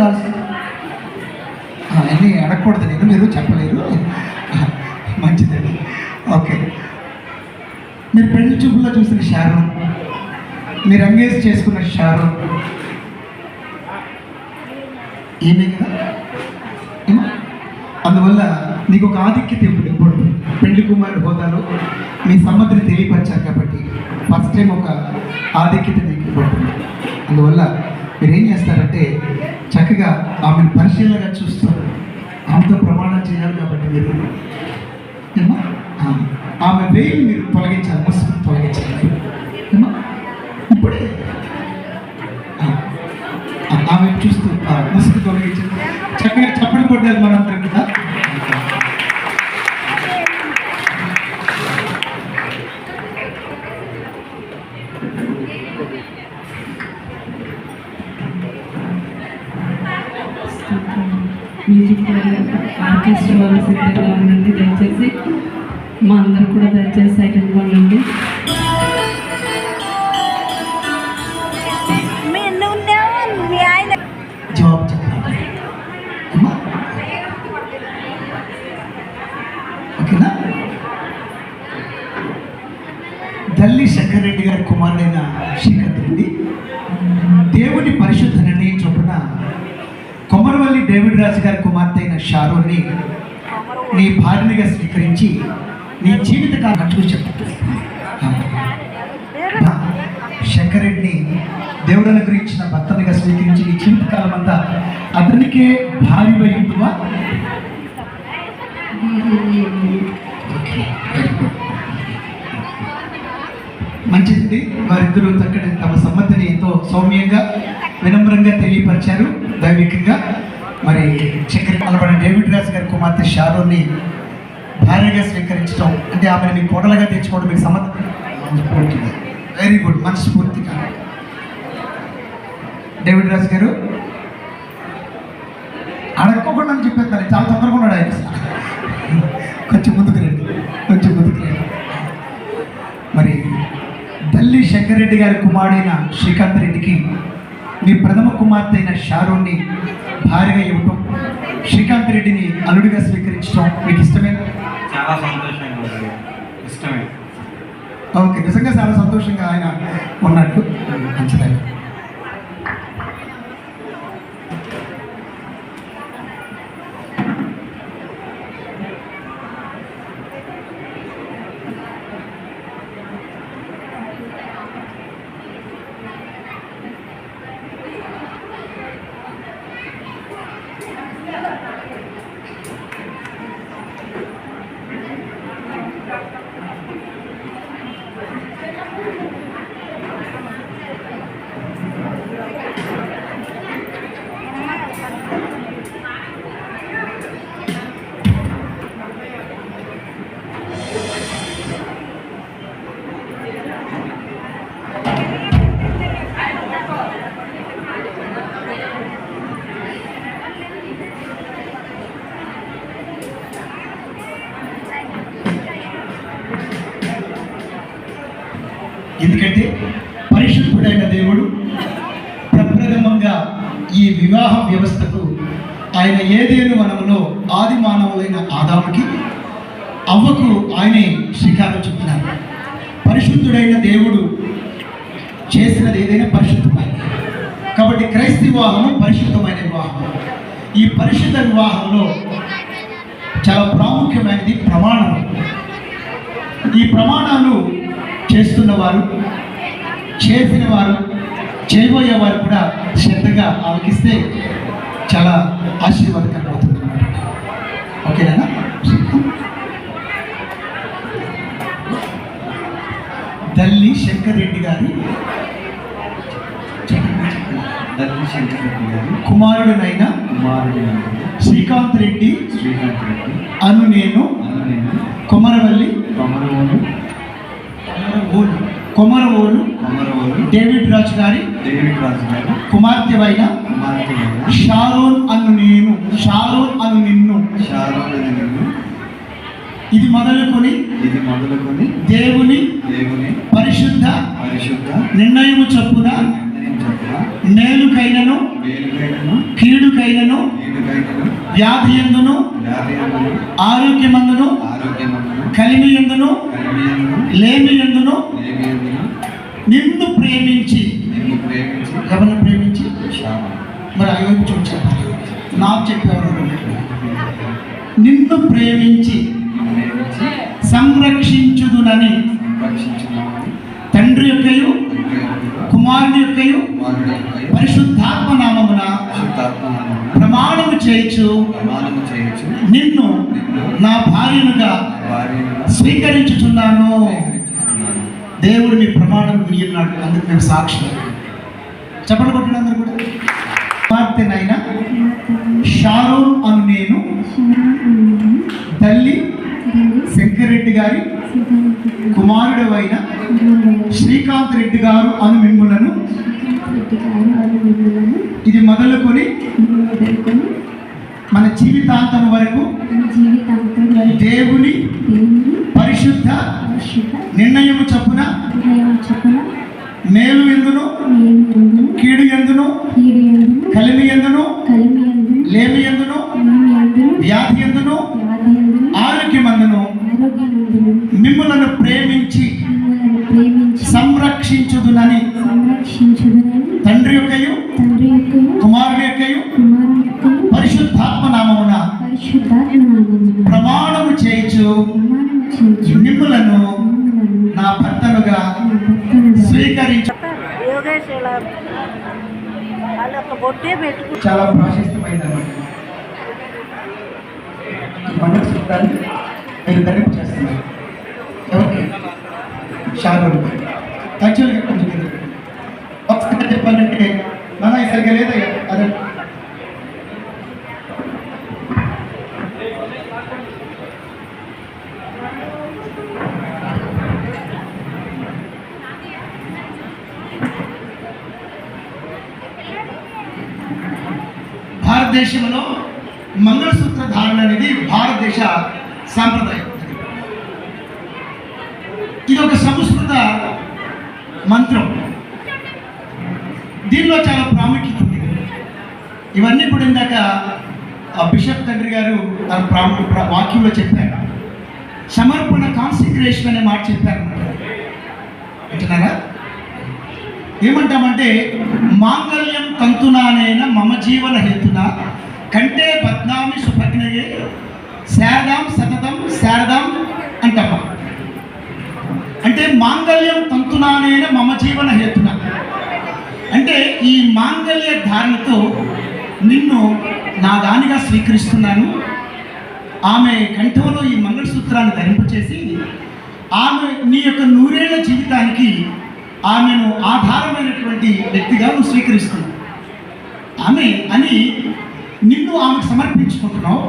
కావాల్సింది అవన్నీ అడగకూడదు నేను మీరు చెప్పలేరు మంచిదండి ఓకే మీరు పెళ్లి చూపుల్లో చూసిన షారు మీరు ఎంగేజ్ చేసుకున్న షారు ఏమే కదా అందువల్ల నీకు ఒక ఆధిక్యత ఇప్పుడు ఇప్పుడు పెళ్లి కుమారుడు హోదాలో మీ సమ్మతిని తెలియపరిచారు కాబట్టి ఫస్ట్ టైం ఒక ఆధిక్యత నీకు ఇవ్వబడుతుంది అందువల్ల మీరు ఏం చేస్తారంటే చక్కగా ఆమెను పరిశీలనగా చూస్తారు ఆమెతో ప్రమాణం చేయాలి కాబట్టి మీరు ఆమె వేయి మీరు తొలగించాలి మస్తు తొలగించాలి ఇప్పుడే ఆమె చూస్తూ ముసుగు తొలగించాలి చక్కగా చెప్పడం కొట్టాలి మనందరం కదా దయచేసి సెకండ్ వన్ తల్లి శంకర్ రెడ్డి గారి కుమారుడైన శ్రీకాంత్ రెడ్డి దేవుని పరిశుద్ధ చొప్పున కొమరవల్లి డేవిడ్ రాజు గారి కుమార్తె అయిన షారోని నీ భార్యగా స్వీకరించి నీ జీవితకాలం కట్టుకు చెప్తుంది శంకరెడ్డిని దేవుడు అనుగ్రహించిన భర్తనిగా స్వీకరించి నీ కాలం అంతా అతనికే భారీ వహింపువా మంచిది వారిద్దరూ తక్కడ తమ సమ్మతిని ఎంతో సౌమ్యంగా వినమ్రంగా తెలియపరిచారు దైవికంగా మరి చక్కెర అలబడిన డేవిడ్ రాస్ గారి కుమార్తె షారోని భార్యగా స్వీకరించడం అంటే ఆమె మీ కోటలుగా తెచ్చుకోవడం మీకు సమర్థపూర్తిగా వెరీ గుడ్ మనస్ఫూర్తిగా డేవిడ్ రాజ్ గారు అడగకుండా అని చెప్పేస్తారు చాలా తొందరగా ఉన్నాడు ఆయన కొంచెం ముందుకు రండి కొంచెం ముందుకు రండి మరి తల్లి శంకర్ రెడ్డి గారి కుమారుడైన శ్రీకాంత్ రెడ్డికి మీ ప్రథమ కుమార్తె అయిన షారుణ్ణి భార్యగా ఇవ్వటం శ్రీకాంత్ రెడ్డిని అల్లుడిగా స్వీకరించడం మీకు ఇష్టమేనా చాలా సంతోషంగా ఉంది ఇష్టమే ఓకే నిజంగా చాలా సంతోషంగా ఆయన ఉన్నట్టు మంచిదే వివాహ వ్యవస్థకు ఆయన ఏదేను వనములో ఆది మానవులైన ఆదాముకి అవ్వకు ఆయనే శ్రీకారం చెప్తున్నారు పరిశుద్ధుడైన దేవుడు చేసినది ఏదైనా పరిశుద్ధమైన కాబట్టి క్రైస్త వివాహము పరిశుద్ధమైన వివాహం ఈ పరిశుద్ధ వివాహంలో చాలా ప్రాముఖ్యమైనది ప్రమాణం ఈ ప్రమాణాలు చేస్తున్నవారు చేసిన వారు చేయబోయే వారు కూడా శ్రద్ధగా ఆలకిస్తే చాలా ఆశీర్వాదకరం అవుతుంది ఓకేనా దల్లి శంకర్ రెడ్డి గారి కుమారుడునైన శ్రీకాంత్ రెడ్డి శ్రీకాంత్ రెడ్డి అను నేను కుమరవల్లి కొమరవోలు డేవిడ్ రాజు గారి డేవిడ్ రాజు గారి కుమార్తె పైన షారోన్ అను నేను షారోన్ అను నిన్ను షారోన్ ఇది మొదలుకొని ఇది మొదలుకొని దేవుని దేవుని పరిశుద్ధ పరిశుద్ధ నిర్ణయము చొప్పున మేలుకైనను కీడుకైనను వ్యాధి ఎందును ఆరోగ్యమందును కలిమి ఎందును లేమి ఎందును నిన్ను ప్రేమించి ఎవరిని ప్రేమించి మరి అయోగ్యం నాకు చెప్పేవారు నిన్ను ప్రేమించి సంరక్షించుదునని కుమారునికయు పరిశుద్ధాత్మ నామమున ప్రమాణము చేయొచ్చు నిన్ను నా భార్యనుగా స్వీకరించుచున్నాను దేవుడు మీ ప్రమాణం వినియున్నాడు అందుకు నేను సాక్షి చెప్పండి కొట్టిన అందరు కూడా కుమార్తెనైనా షారూన్ అను నేను తల్లి శంకరెడ్డి గారి కుమారుడు అయిన శ్రీకాంత్ రెడ్డి గారు అను మిమ్ములను ఇది మొదలుకొని మన జీవితాంతం వరకు దేవుని పరిశుద్ధ నిర్ణయము చొప్పున మేలు ఎందును కీడు ఎందును కలిమి ఎందును లేమి ఎందును వ్యాధి ఎందును ఆరోగ్యం అందును మిమ్మలను కుమారుని పరిశుద్ధాత్మ నామమున ప్రమాణము చేయొచ్చు మిమ్ములను నా భర్తలుగా స్వీకరించు చాలా ఓకే చెప్పాలంటే ना ना इधर के लिए तो अरे ప్రాముఖ్యత ఉంది ఇవన్నీ కూడా ఇందాక బిషప్ తండ్రి గారు తన ప్రాముఖ్య వాక్యంలో చెప్పారు సమర్పణ కాన్సన్ట్రేషన్ అనే మాట చెప్పారు అంటున్నారా ఏమంటామంటే మాంగళ్యం కంతునానైన మమ జీవన హేతున కంటే బద్నామి సుభగ్నయే శారదాం సతతం శారదాం అంటమ్మ అంటే మాంగళ్యం తంతునానైన మమ జీవన హేతున అంటే ఈ మాంగళ్య ధారణతో నిన్ను నా దానిగా స్వీకరిస్తున్నాను ఆమె కంఠంలో ఈ మంగళసూత్రాన్ని ధరింపచేసి ఆమె నీ యొక్క నూరేళ్ల జీవితానికి ఆమెను ఆధారమైనటువంటి వ్యక్తిగా నువ్వు స్వీకరిస్తున్నావు ఆమె అని నిన్ను ఆమెకు సమర్పించుకుంటున్నావు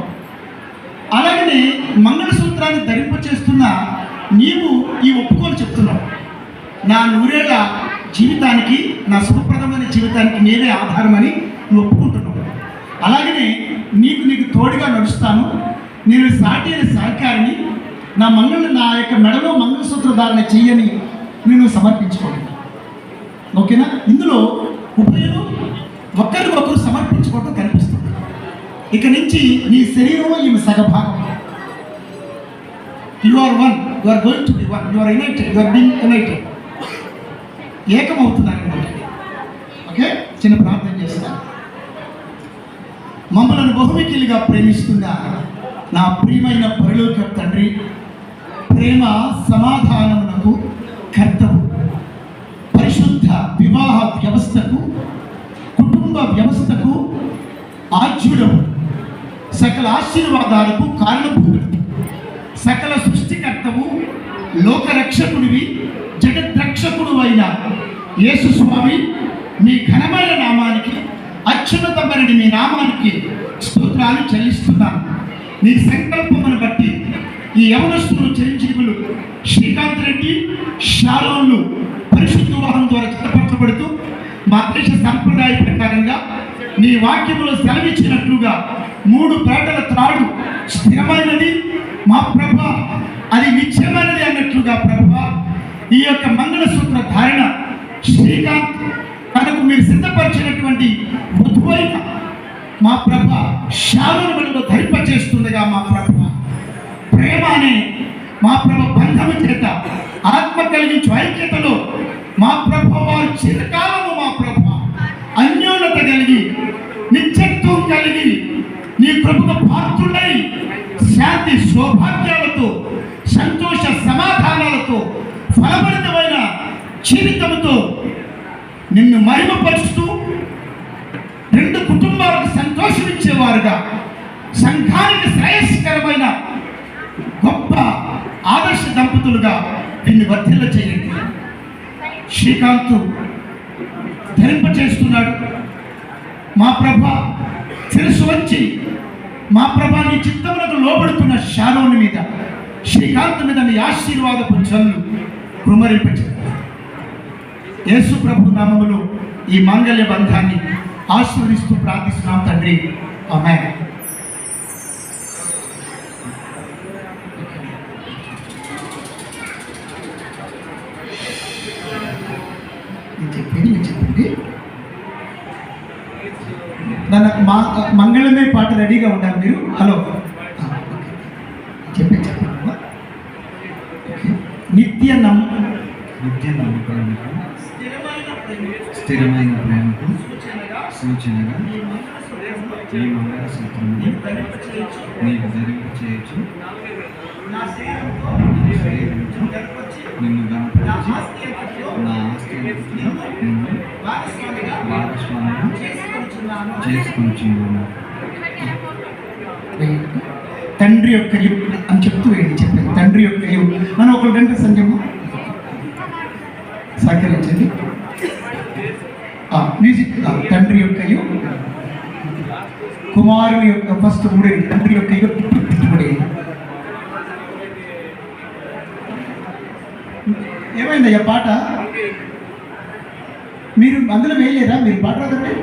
అలాగనే మంగళసూత్రాన్ని ధరింపచేస్తున్న నీవు ఈ ఒప్పుకొని చెప్తున్నావు నా నూరేళ్ళ జీవితానికి నా సుఖప్రదమైన జీవితానికి నేనే ఆధారమని ఒప్పుకుంటున్నాను ఒప్పుకుంటున్నావు అలాగనే నీకు నీకు తోడుగా నడుస్తాను నేను సాటి సహకారిని నా మంగళ నా యొక్క మెడలో మంగళసూత్ర ధారణ చెయ్యని నేను సమర్పించుకోండి ఓకేనా ఇందులో ఉభయలు ఒకరికొకరు సమర్పించుకోవటం కనిపిస్తుంది ఇక నుంచి నీ శరీరం ఈమె సగభాగం you are one you are going to be one you are united you are being united ఏకమవుతున్నారనమాట okay చిన్న ప్రార్థన చేస్తాను మమ్మల్ని బహుమికిలుగా ప్రేమిస్తున్న నా ప్రియమైన పరలోక తండ్రి ప్రేమ సమాధానమునకు కర్తవు పరిశుద్ధ వివాహ వ్యవస్థకు కుటుంబ వ్యవస్థకు ఆజ్యుడవు సకల ఆశీర్వాదాలకు కారణభూతుడు సకల సృష్టికర్తవు లోకరక్షకుడివి జగత్ రక్షకుడు అయిన యేసు స్వామి మీ ఘనమైన నామానికి అత్యున్నతమైన మీ నామానికి స్తోత్రాలు చెల్లిస్తున్నాను మీ సంకల్పమును బట్టి ఈ యవనస్తులు చెల్లించుకులు శ్రీకాంత్ రెడ్డి షాలోన్లు పరిశుద్ధ వాహనం ద్వారా చిత్తపరచబడుతూ మా దేశ సంప్రదాయ ప్రకారంగా నీ వాక్యములు సెలవిచ్చినట్లుగా మూడు పేటల త్రాడు స్థిరమైనది మా ప్రభా శ్రీకాంత్ కనుక మీరు సిద్ధపరిచినటువంటి మధువైక మా ప్రభ శాలను మనలో ధరింపచేస్తుండగా మా ప్రభ ప్రేమ అనే మా ప్రభ బంధము చేత ఆత్మ కలిగించు ఐక్యతలో మా ప్రభ వారు చిరకాలము మా ప్రభ అన్యోన్యత కలిగి నిత్యత్వం కలిగి నీ ప్రభుత్వ పాత్రుడై శాంతి సౌభాగ్యాలతో జీవితంతో నిన్ను మహిమపరుస్తూ రెండు కుటుంబాలకు సంతోషం ఇచ్చేవారుగా సంఘానికి శ్రేయస్కరమైన గొప్ప ఆదర్శ దంపతులుగా నిన్ను వర్తిల్ల చేయండి శ్రీకాంత్ ధరింపచేస్తున్నాడు చేస్తున్నాడు మా ప్రభ తెలుసు వచ్చి మా ప్రభా నీ చిత్తములకు లోబడుతున్న శాలోని మీద శ్రీకాంత్ మీద నీ ఆశీర్వాదపు చల్లు కుమరింపచేయండి యేసు ప్రభు నామములో ఈ మాంగళ్య బంధాన్ని ఆశీర్వదిస్తూ ప్రార్థిస్తున్నాం తండ్రి ఆమె చెప్పేది మా మంగళమే పాట రెడీగా ఉండాలి మీరు హలో స్థిరమైన ప్రేమకు సూచనగా ఈ మంగళ సూత్రము నీకు జరిగి చేయొచ్చు నిన్ను గణపరిచి నా ఆస్తి నిన్ను భాగస్వామిగా చేసుకుంటున్నాను తండ్రి యొక్క యుక్తి అని చెప్తూ ఏంటి చెప్పాను తండ్రి యొక్క యుక్తి మనం ఒక గంట సంజము సహకరించండి మ్యూజిక్ తండ్రి యొక్కయు కుమారుని యొక్క ఫస్ట్ మూడే తండ్రి యొక్క మూడే ఏమైందయ్యా పాట మీరు అందులో వేయలేదా మీరు పాట రాదండి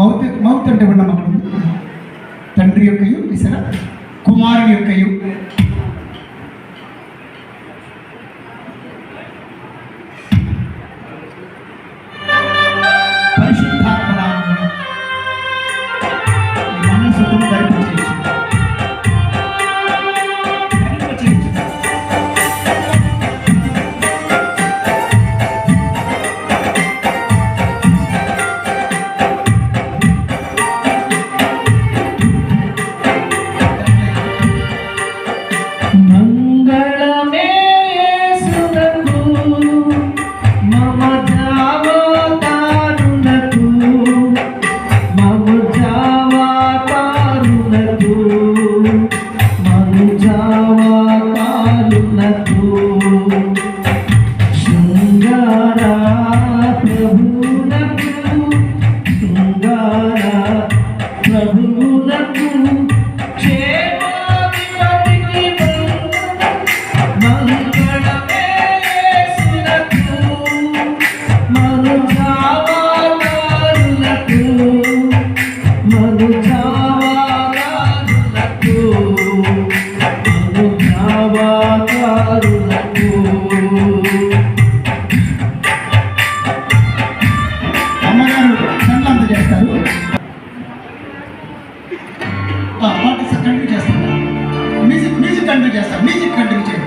మౌత్ మౌత్ అంటే ఉన్నాం తండ్రి యొక్కయు ఇసరా కుమారుని యొక్కయు మ్యూజిక్ కంటిన్యూ చేయండి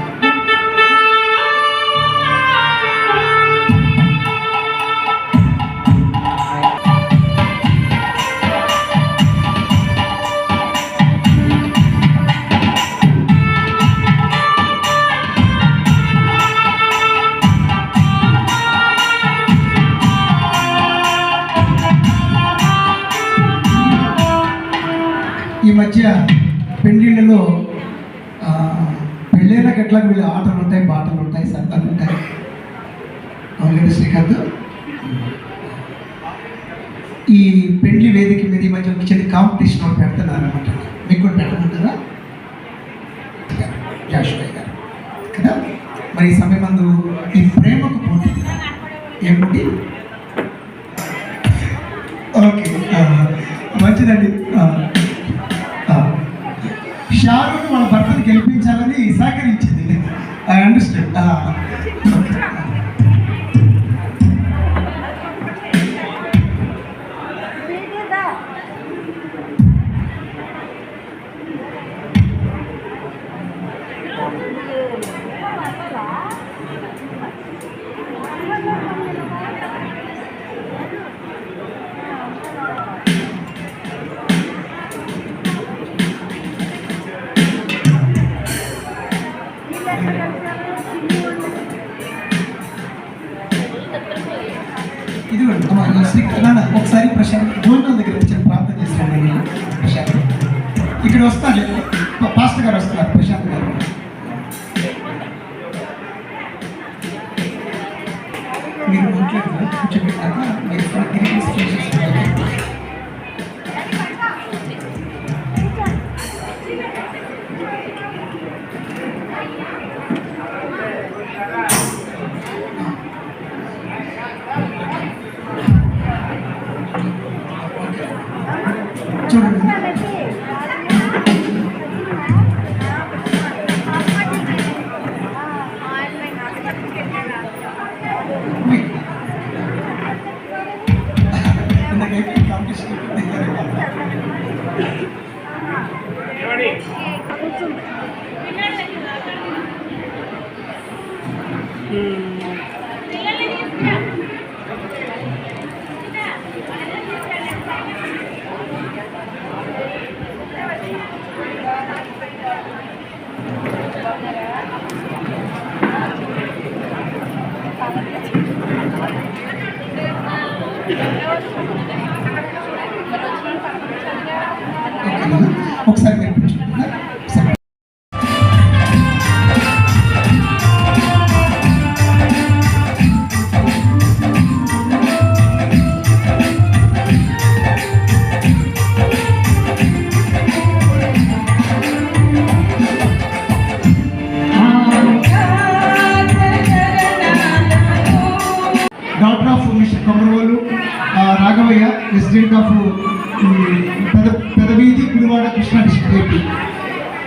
ఈ మధ్య పెండిళ్ళలో పెళ్ళైనాక ఎట్లా వీళ్ళు ఆటలు ఉంటాయి పాటలు ఉంటాయి సరదాలు ఉంటాయి అవునండి శ్రీకాంత్ ఈ పెళ్లి వేదిక మీద ఈ మధ్య ఒక చిన్న కాంపిటీషన్ పెడతాను అనమాట మీకు కూడా పెట్టమంటారా జాషుబాయ్ గారు కదా మరి ఈ అందు ఈ ప్రేమకు పోటీ ఏమిటి ఓకే మంచిదండి షారుఖ్ మన సహకరించాలని సహకరించింది ఐ అండర్స్టాండ్ చెప్పుకున్నాను శ్రీ నాన్న ఒకసారి ప్రశాంత్ భోజనం దగ్గర వచ్చి ప్రార్థన చేస్తాను ఇక్కడ వస్తాను పాస్టర్ గారు వస్తున్నారు Mm-hmm. Kamravalu Raghavaya, President of Pedavidi Kuruvada Krishna District,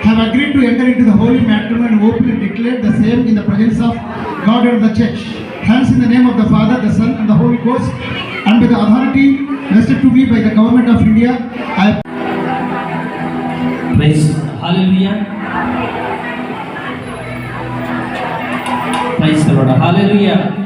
have agreed to enter into the holy matrimony and openly declare the same in the presence of God and the Church. Hence, in the name of the Father, the Son, and the Holy Ghost, and with the authority vested to me by the Government of India, I praise. Hallelujah. Praise the Lord. Hallelujah.